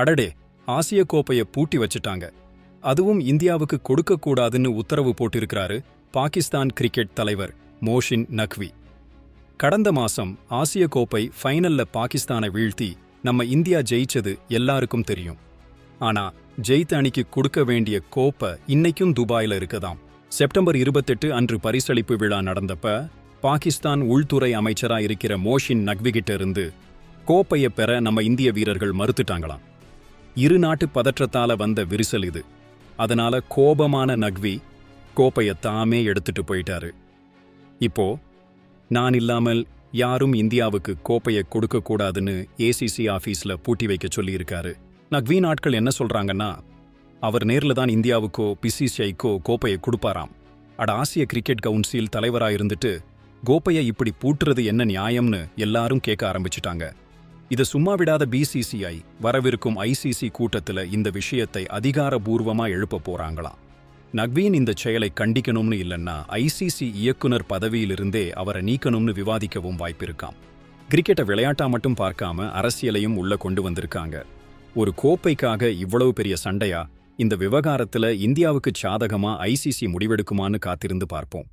அடடே ஆசிய கோப்பையை பூட்டி வச்சிட்டாங்க. அதுவும் இந்தியாவுக்கு கொடுக்கக்கூடாதுன்னு உத்தரவு போட்டிருக்கிறாரு பாகிஸ்தான் கிரிக்கெட் தலைவர் மோஷின் நக்வி. கடந்த மாசம் ஆசிய கோப்பை ஃபைனல்ல பாகிஸ்தானை வீழ்த்தி நம்ம இந்தியா ஜெயிச்சது எல்லாருக்கும் தெரியும். ஆனா ஜெயித்த அணிக்கு கொடுக்க வேண்டிய கோப்பை இன்னைக்கும் துபாயில இருக்குதாம். செப்டம்பர் இருபத்தெட்டு அன்று பரிசளிப்பு விழா நடந்தப்ப பாகிஸ்தான் உள்துறை அமைச்சரா இருக்கிற மோஷின் நக்விகிட்ட இருந்து கோப்பைய பெற நம்ம இந்திய வீரர்கள் மறுத்துட்டாங்களாம். இரு நாட்டு பதற்றத்தால வந்த விரிசல் இது. அதனால கோபமான நக்வி கோப்பைய தாமே எடுத்துட்டு போயிட்டாரு. இப்போ நான் இல்லாமல் யாரும் இந்தியாவுக்கு கோப்பையை கொடுக்க கூடாதுன்னு ஏசிசி ஆபீஸ்ல பூட்டி வைக்க சொல்லியிருக்காரு. நக்வி நாட்கள் என்ன சொல்றாங்கன்னா அவர் நேர்ல தான் இந்தியாவுக்கோ பிசிசிஐக்கோ கோப்பையை கொடுப்பாராம். அட ஆசிய கிரிக்கெட் கவுன்சில் தலைவரா இருந்துட்டு கோப்பையை இப்படி பூட்டுறது என்ன நியாயம்னு எல்லாரும் கேட்க ஆரம்பிச்சிட்டாங்க. இது சும்மா விடாத பிசிசிஐ வரவிருக்கும் ஐசிசி கூட்டத்துல இந்த விஷயத்தை அதிகாரபூர்வமா எழுப்ப போறாங்களாம் நக்வீன் இந்த செயலை கண்டிக்கணும்னு இல்லைன்னா ஐசிசி இயக்குனர் பதவியிலிருந்தே அவரை நீக்கணும்னு விவாதிக்கவும் வாய்ப்பிருக்காம். கிரிக்கெட்டை விளையாட்டா மட்டும் பார்க்காம அரசியலையும் உள்ள கொண்டு வந்திருக்காங்க. ஒரு கோப்பைக்காக இவ்வளவு பெரிய சண்டையா? இந்த விவகாரத்துல இந்தியாவுக்கு சாதகமா ஐசிசி முடிவெடுக்குமான்னு காத்திருந்து பார்ப்போம்.